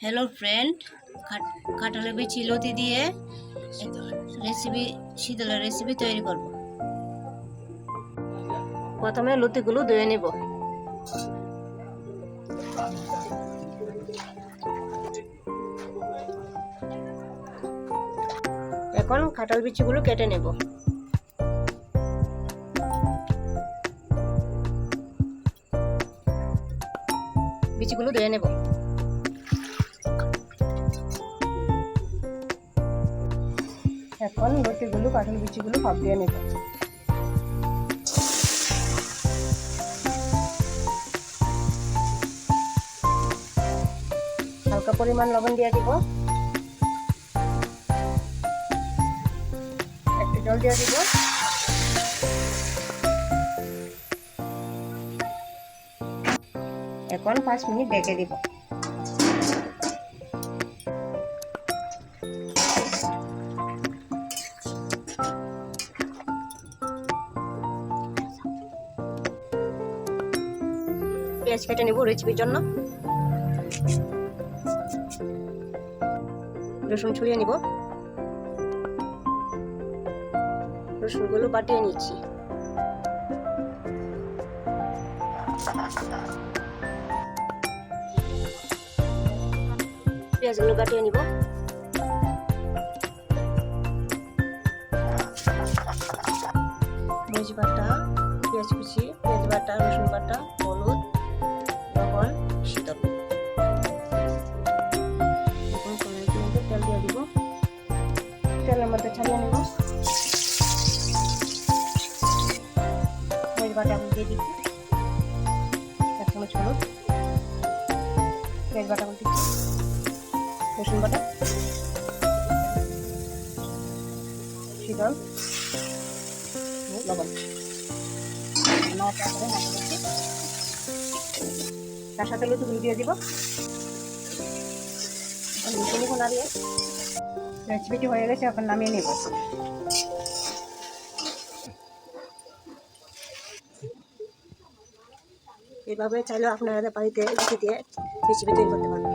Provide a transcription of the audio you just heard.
Hello friend কাঁঠালের বিচি লতি দিয়ে রেসিপি শীতলের রেসিপি তৈরি করব প্রথমে লতিগুলো ধুয়ে নেব এখন কাঁঠাল বিচিগুলো কেটে নেব বিচিগুলো ধুয়ে নেব এখন লতিগুলো কাঁঠাল বিচিগুলো ভাপ দিয়ে নেব হালকা পরিমাণ লবণ দিয়ে দিব। একটু জল দিয়ে দিব। এখন পাঁচ মিনিট ডেকে দিব। পেঁয়াজ কেটে নেব রেসিপির জন্য। রসুন ছুঁড়িয়ে নিব। রসুনগুলো বাটিয়ে নিচ্ছি। পেঁয়াজগুলো কাটিয়ে নিব। মরিচ বাটা, পেঁয়াজ কুচি, পেঁয়াজ বাটা, রসুন বাটা। তেলের মধ্যে ছাড়িয়ে নেব। মরিচ বাটা আমি দিয়ে দিচ্ছি। এক চামচ হলুদ। পেঁয়াজ বাটা দিচ্ছি। রসুন বাটা। শীতল লবণ। তার সাথে লুচিগুলো দিয়ে দিব। লুচিগুলো নাড়িয়ে রেসিপিটি হয়ে গেছে এখন নামিয়ে নেব। এভাবে চাইলেও আপনারা বাড়িতে দিয়ে তৈরি করতে পারেন